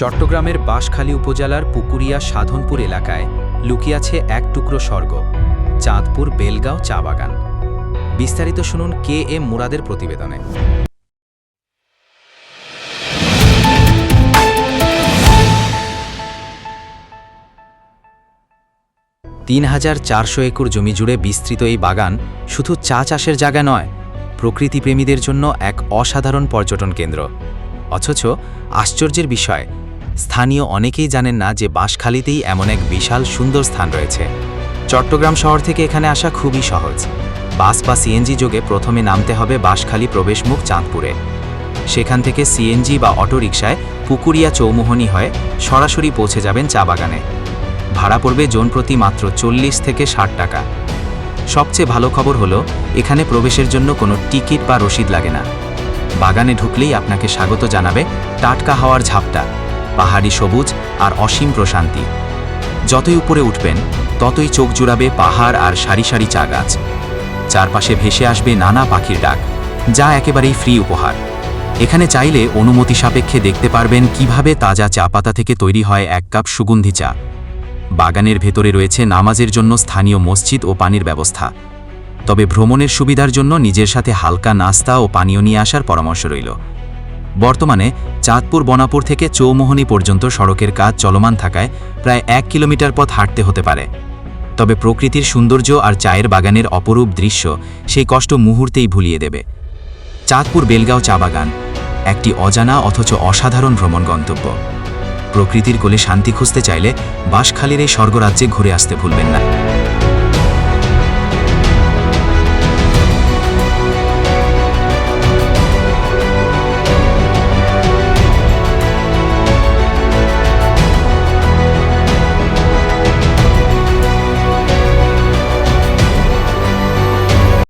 চট্টগ্রামের বাঁশখালী উপজেলার পুকুরিয়া সাধনপুর এলাকায় লুকিয়াছে এক টুকরো স্বর্গ, চাঁদপুর বেলগাঁও চা বাগান। বিস্তারিত শুনুন কে এম মুরাদের প্রতিবেদনে। তিন হাজার চারশো একর জমি জুড়ে বিস্তৃত এই বাগান শুধু চা চাষের জায়গা নয়, প্রকৃতিপ্রেমীদের জন্য এক অসাধারণ পর্যটন কেন্দ্র। অথচ আশ্চর্যের বিষয় স্থানীয় অনেকেই জানেন না যে বাঁশখালীতেই এমন এক বিশাল সুন্দর স্থান রয়েছে। চট্টগ্রাম শহর থেকে এখানে আসা খুবই সহজ। বাস বা সিএনজি যোগে প্রথমে নামতে হবে বাঁশখালী প্রবেশমুখ চাঁদপুরে। সেখান থেকে সিএনজি বা অটোরিকশায় পুকুরিয়া চৌমোহনী হয়ে সরাসরি পৌঁছে যাবেন চা বাগানে। ভাড়া পড়বে জন প্রতি মাত্র চল্লিশ থেকে ষাট টাকা। সবচেয়ে ভালো খবর হলো, এখানে প্রবেশের জন্য কোনো টিকিট বা রসিদ লাগে না। বাগানে ঢুকলেই আপনাকে স্বাগত জানাবে টাটকা হাওয়ার ঝাপটা। পাহাড়ি সবুজ আর অসীম প্রশান্তি। যতই উপরে উঠবেন, ততই চোখ জুড়াবে পাহাড় আর সারি সারি চা গাছ। চারপাশে ভেসে আসবে নানা পাখির ডাক, যা একেবারেই ফ্রি উপহার। এখানে চাইলে অনুমতি সাপেক্ষে দেখতে পারবেন কীভাবে তাজা চা পাতা থেকে তৈরি হয় এক কাপ সুগন্ধি চা। বাগানের ভেতরে রয়েছে নামাজের জন্য স্থানীয় মসজিদ ও পানির ব্যবস্থা। তবে ভ্রমণের সুবিধার জন্য নিজের সাথে হালকা নাস্তা ও পানীয় নিয়ে আসার পরামর্শ রইল। বর্তমানে চাঁদপুর বনাপুর থেকে চৌমোহনী পর্যন্ত সড়কের কাজ চলমান থাকায় প্রায় এক কিলোমিটার পথ হাঁটতে হতে পারে। তবে প্রকৃতির সৌন্দর্য আর চায়ের বাগানের অপরূপ দৃশ্য সেই কষ্ট মুহূর্তেই ভুলিয়ে দেবে। চাঁদপুর বেলগাঁও চা বাগান, একটি অজানা অথচ অসাধারণ ভ্রমণ গন্তব্য। প্রকৃতির কোলে শান্তি খুঁজতে চাইলে বাঁশখালীর এই স্বর্গরাজ্যে ঘুরে আসতে ভুলবেন না।